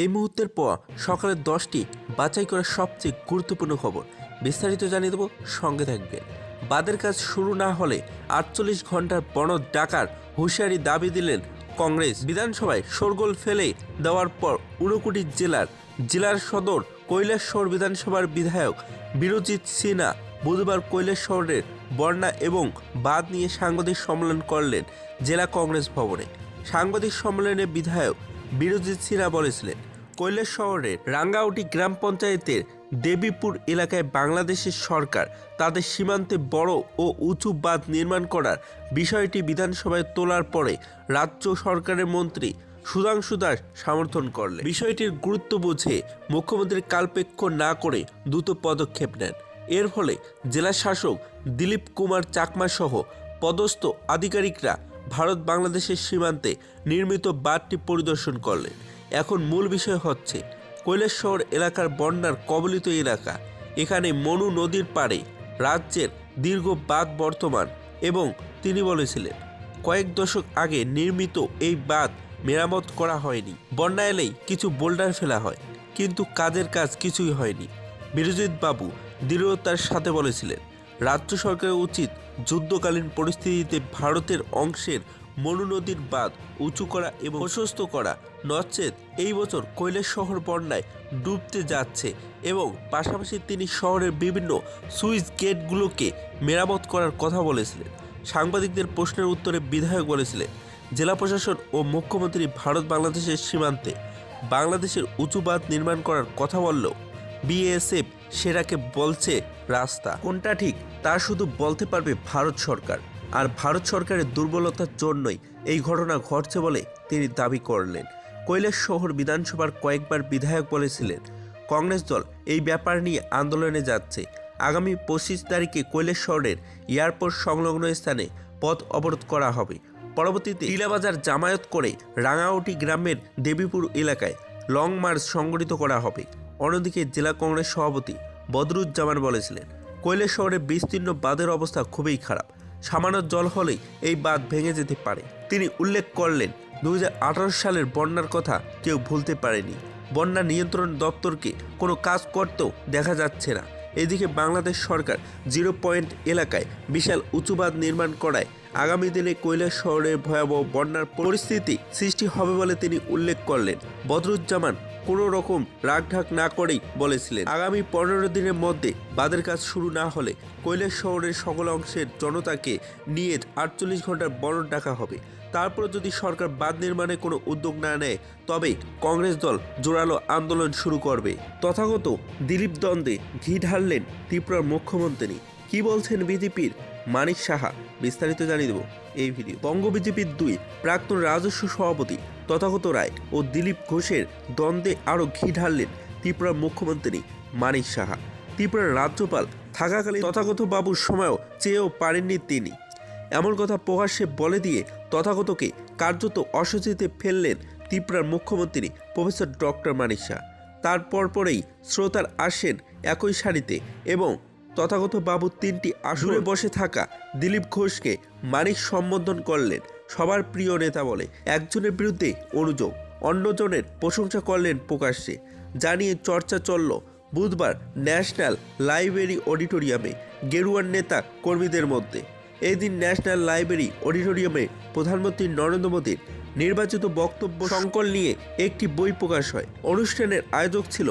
এই মুহূর্তের পর সকালে দশটি বাছাই করা সবচেয়ে গুরুত্বপূর্ণ খবর। বিস্তারিত জানিয়ে দেবো সঙ্গে থাকবেন। বাদের কাজ শুরু না হলে আটচল্লিশ ঘণ্টার বনদ ডাকার হুঁশিয়ারি দাবি দিলেন কংগ্রেস। বিধানসভায় শোরগোল ফেলে দেওয়ার পর ঊনকোটি জেলার জেলার সদর কৈলাসহর বিধানসভার বিধায়ক বিরজিৎ সিনহা বুধবার কৈলাসহরের বন্যা এবং বাদ নিয়ে সাংবাদিক সম্মেলন করলেন জেলা কংগ্রেস ভবনে। সাংবাদিক সম্মেলনে বিধায়ক বিরজিৎ সিনহা বলেছিলেন কৈলাস শহরের রাঙ্গাউটি গ্রাম পঞ্চায়েতের দেবীপুর এলাকায় বাংলাদেশের সরকার তাদের সীমান্তে বড় ও উঁচু বাঁধ নির্মাণ করার বিষয়টি বিধানসভায় তোলার পরে রাজ্য সরকারের মন্ত্রী সুধাংশু দাস সমর্থন করলেন। বিষয়টির গুরুত্ব বুঝে মুখ্যমন্ত্রী কালপেক্ষ না করে দ্রুত পদক্ষেপ নেন। এর ফলে জেলা শাসক দিলীপ কুমার চাকমা সহ পদস্থ আধিকারিকরা ভারত বাংলাদেশের সীমান্তে নির্মিত বাঁধটি পরিদর্শন করলেন। এখন মূল বিষয় হচ্ছে কৈলাসহর এলাকার বন্যার কবলিত এলাকা। এখানে মনু নদীর পাড়ে রাজ্যের দীর্ঘ বাঁধ বর্তমান এবং তিনি বলেছিলেন, কয়েক দশক আগে নির্মিত এই বাঁধ মেরামত করা হয়নি। বন্যা এলেই কিছু বোল্ডার ফেলা হয়, কিন্তু কাজের কাজ কিছুই হয়নি। বিরজিৎ বাবু দৃঢ়তার সাথে বলেছিলেন, রাজ্য সরকারের উচিত যুদ্ধকালীন পরিস্থিতিতে ভারতের অংশের মনু নদীর বাঁধ উঁচু করা এবং প্রশস্ত করা। নচেত এই বছর কৈলাস শহর বন্যায় ডুবতে যাচ্ছে এবং পাশাপাশি তিনি শহরের বিভিন্ন সুইচ গেটগুলোকে মেরামত করার কথা বলেছিলেন। সাংবাদিকদের প্রশ্নের উত্তরে বিধায়ক বলেছিলেন, জেলা প্রশাসন ও মুখ্যমন্ত্রী ভারত বাংলাদেশের সীমান্তে বাংলাদেশের উঁচু বাঁধ নির্মাণ করার কথা বললেও বিএসএফ সেটাকে বলছে রাস্তা। কোনটা ঠিক তা শুধু বলতে পারবে ভারত সরকার। আর ভারত সরকারের দুর্বলতার জন্যই এই ঘটনা ঘটছে বলে তিনি দাবি করলেন। কৈলাস শহর বিধানসভার কয়েকবার বিধায়ক বলেছিলেন, কংগ্রেস দল এই ব্যাপার নিয়ে আন্দোলনে যাচ্ছে। আগামী পঁচিশ তারিখে কৈলাস শহরের এয়ারপোর্ট সংলগ্ন স্থানে পথ অবরোধ করা হবে। পরবর্তীতে টিলাবাজার জামায়াত করে রাঙাউটি গ্রামের দেবীপুর এলাকায় লং মার্চ সংগঠিত করা হবে। অন্যদিকে জেলা কংগ্রেস সভাপতি বদরুজ্জামান বলেছিলেন, কৈলাস শহরের বিস্তীর্ণ বাঁধের অবস্থা খুবই খারাপ। সামান্য জল হলেই এই বাঁধ ভেঙে যেতে পারে। তিনি উল্লেখ করলেন দু হাজার আঠারো সালের বন্যার কথা কেউ ভুলতে পারেনি। বন্যা নিয়ন্ত্রণ দপ্তরকে কোনো কাজ করতেও দেখা যাচ্ছে না। এদিকে বাংলাদেশ সরকার জিরো পয়েন্ট এলাকায় বিশাল উঁচু বাঁধ নির্মাণ করায় আগামী দিনে কৈলাস শহরের ভয়াবহ বন্যার পরিস্থিতি সৃষ্টি হবে বলে তিনি উল্লেখ করলেন। বদরুজ্জামান কোনো রকম রাগঢাক না করেই বলেছিলেন। আগামী পনেরো দিনের মধ্যে বাঁধের কাজ শুরু না হলে কৈলাস শহরের সকল অংশের জনতাকে নিয়ে আটচল্লিশ ঘণ্টার বরণ ডাকা হবে। তারপর যদি সরকার বাঁধ নির্মাণে কোনো উদ্যোগ না নেয়, তবে কংগ্রেস দল জোরালো আন্দোলন শুরু করবে। তথাগত দিলীপ দ্বন্দ্বে ঘি ঢাললেন ত্রিপুরার মুখ্যমন্ত্রী। কি বলছেন বিজেপির মানিক সাহা? বিস্তারিত জানিয়ে দেব এই ভিডিও। বঙ্গ বিজেপির দুই প্রাক্তন রাজস্ব সভাপতি তথাগত রায় ও দিলীপ ঘোষের দ্বন্দ্বে আরও ঘি ঢাললেন ত্রিপুরার মুখ্যমন্ত্রী মানিক সাহা। ত্রিপুরার রাজ্যপাল থাকাকালীন তথাগত বাবুর সময়ও চেয়েও পারেননি তিনি। এমন কথা প্রকাশ্যে বলে দিয়ে তথাগতকে কার্যত অস্বস্তিতে ফেললেন ত্রিপুরার মুখ্যমন্ত্রী প্রফেসর ডক্টর মানিক শাহ তারপর পরেই শ্রোতার আসেন একই সারিতে এবং তথাগত বাবু তিনটি আসরে বসে থাকা দিলীপ ঘোষকে মানিক সম্বোধন করলেন সবার প্রিয় নেতা বলে। একজনের বিরুদ্ধে অনুযোগ অন্যজনের প্রশংসা করলেন প্রকাশ্যে। জানিয়ে চর্চা চলল বুধবার ন্যাশনাল লাইব্রেরি অডিটোরিয়ামে গেরুয়ার নেতা কর্মীদের মধ্যে। এই দিন ন্যাশনাল লাইব্রেরি অডিটোরিয়ামে প্রধানমন্ত্রী নরেন্দ্র মোদীর নির্বাচিত বক্তব্য সংকল নিয়ে একটি বই প্রকাশ হয়। অনুষ্ঠানের আয়োজক ছিল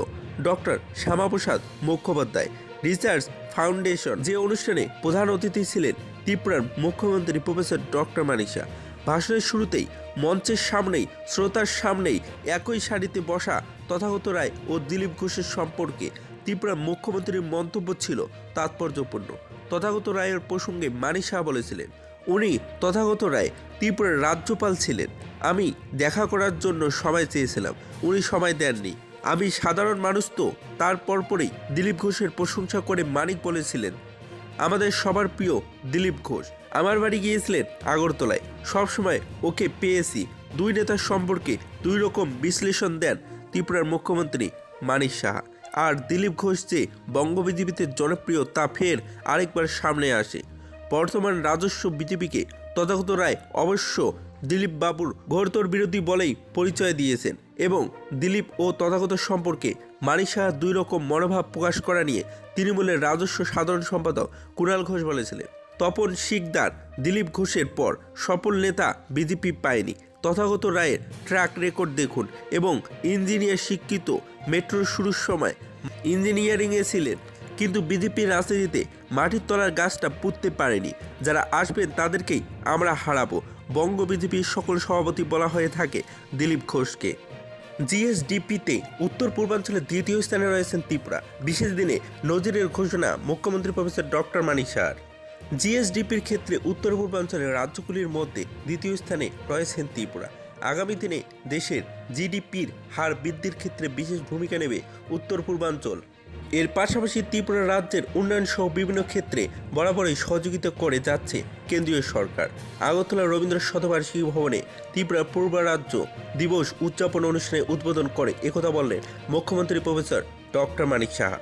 doctor Shyama Prasad Mukhopadhyay. Research foundation যে অনুষ্ঠানে প্রধান অতিথি ছিলেন, ত্রিপুরার মুখ্যমন্ত্রী প্রফেসর ডক্টর মানিসা। ভাষণের শুরুতেই মঞ্চের সামনেই, শ্রোতার সামনেই একই সারিতে বসা তথাগত রায় ও দিলীপ ঘোষের সম্পর্কে ত্রিপুরার মুখ্যমন্ত্রীর মন্তব্য ছিল তাৎপর্যপূর্ণ। তথাগত রায়ের প্রসঙ্গে মানিক শাহ বলেছিলেন, উনি তথাগত রায় ত্রিপুরার রাজ্যপাল ছিলেন। আমি দেখা করার জন্য সময় চেয়েছিলাম, উনি সময় দেননি। আমি সাধারণ মানুষ তো, তার পরপরই দিলীপ ঘোষের প্রশংসা করে মানিক বলেছিলেন, আমাদের সবার প্রিয় দিলীপ ঘোষ। আমার বাড়ি গিয়েছিলেন আগরতলায়। সবসময় ওকে পেয়েছি। দুই নেতার সম্পর্কে দুই রকম বিশ্লেষণ দেন ত্রিপুরার মুখ্যমন্ত্রী মানিক সাহা। আর দিলীপ ঘোষ যে বঙ্গবিজেপিতে জনপ্রিয় তা ফের আরেকবার সামনে আসে। বর্তমান রাজস্ব বিজেপিকে তথাগত রায় অবশ্য দিলীপ বাবুর ঘোরতর বিরোধী বলেই পরিচয় দিয়েছেন এবং দিলীপ ও তথাগত সম্পর্কে মানিক সাহা দুই রকম মনোভাব প্রকাশ করা নিয়ে তৃণমূলের রাজস্ব সাধারণ সম্পাদক কুণাল ঘোষ বলেছিলেন। তপন শিকদার, দিলীপ ঘোষের পর সফল নেতা বিজেপি পায়নি। তথাগত রায়ের ট্র্যাক রেকর্ড দেখুন এবং ইঞ্জিনিয়ার শিক্ষিত মেট্রো শুরুর সময় ইঞ্জিনিয়ারিংয়ে ছিলেন। কিন্তু বিজেপির রাজনীতিতে মাটির তলার গাছটা পুঁততে পারেনি। যারা আসবেন তাদেরকেই আমরা হারাবো, বঙ্গ বিজেপির সকল সভাপতি বলা হয়ে থাকে দিলীপ ঘোষকে। জিএসডিপিতে উত্তর পূর্বাঞ্চলের দ্বিতীয় স্থানে রয়েছেন ত্রিপুরা। বিশেষ দিনে নজিরের ঘোষণা মুখ্যমন্ত্রী প্রফেসর ডক্টর মানিক সাহার জিএসডিপির ক্ষেত্রে উত্তর পূর্বাঞ্চলের রাজ্যগুলির মধ্যে দ্বিতীয় স্থানে রয়েছেন ত্রিপুরা। আগামী দিনে দেশের জিডিপির হার বৃদ্ধির ক্ষেত্রে বিশেষ ভূমিকা নেবে উত্তর পূর্বাঞ্চল। এর পাশাপাশি ত্রিপুরা রাজ্যের উন্নয়ন সহ বিভিন্ন ক্ষেত্রে বরাবরই সহযোগিতা করে যাচ্ছে কেন্দ্রীয় সরকার। আগরতলা রবীন্দ্র শতবার্ষিকী ভবনে ত্রিপুরা পূর্ব রাজ্য দিবস উদযাপন অনুষ্ঠানে উদ্বোধন করে একথা বললেন মুখ্যমন্ত্রী প্রফেসর ডক্টর মানিক সাহা।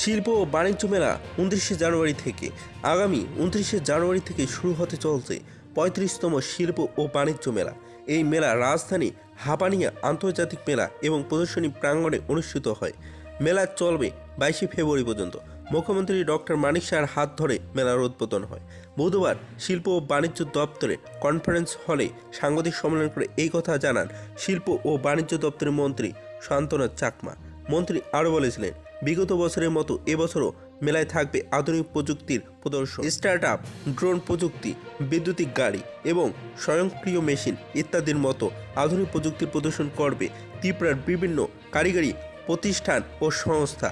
শিল্প ও বাণিজ্য মেলা উনত্রিশে জানুয়ারি থেকে। আগামী উনত্রিশে জানুয়ারি থেকে শুরু হতে চলছে পঁয়ত্রিশতম শিল্প ও বাণিজ্য মেলা। এই মেলা রাজধানী হাপানিয়া আন্তর্জাতিক মেলা এবং প্রদর্শনী প্রাঙ্গণে অনুষ্ঠিত হয়। মেলা চলবে বাইশে ফেব্রুয়ারি পর্যন্ত। মুখ্যমন্ত্রী ডক্টর মানিক শাহর হাত ধরে মেলার উদ্বোধন হয়। বুধবার শিল্প ও বাণিজ্য দপ্তরে কনফারেন্স হলে সাংবাদিক সম্মেলন করে এই কথা জানান শিল্প ও বাণিজ্য দপ্তরের মন্ত্রী শান্তনা চাকমা। মন্ত্রী আরও বলেছিলেন বিগত বছরের মতো এবছরও মেলায় থাকবে আধুনিক প্রযুক্তির প্রদর্শন। স্টার্ট আপ ড্রোন প্রযুক্তি, বৈদ্যুতিক গাড়ি এবং স্বয়ংক্রিয় মেশিন ইত্যাদির মতো আধুনিক প্রযুক্তির প্রদর্শন করবে ত্রিপুরার বিভিন্ন কারিগরি প্রতিষ্ঠান ও সংস্থা।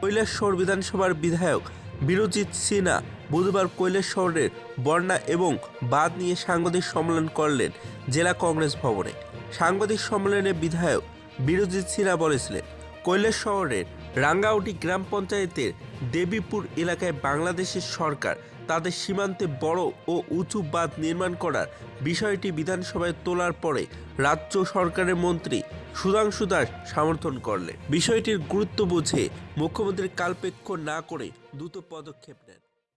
কৈলাসহর বিধানসভার বিধায়ক বিরজিৎ সিনহা বুধবার কৈলাসহরের বন্যা এবং বাদ নিয়ে সাংবাদিক সম্মেলন করলেন জেলা কংগ্রেস ভবনে। সাংবাদিক সম্মেলনে বিধায়ক বিরজিৎ সিনহা বলেছিলেন কৈলাস শহরের রাঙ্গাউটি গ্রাম পঞ্চায়েতের দেবীপুর এলাকায় বাংলাদেশের সরকার তাদের সীমান্তে বড় ও উঁচু বাঁধ নির্মাণ করার বিষয়টি বিধানসভায় তোলার পরে রাজ্য সরকারের মন্ত্রী সুধাংশু দাস সমর্থন করলেন। বিষয়টির গুরুত্ব বুঝে মুখ্যমন্ত্রী কালপেক্ষ না করে দ্রুত পদক্ষেপ নেন।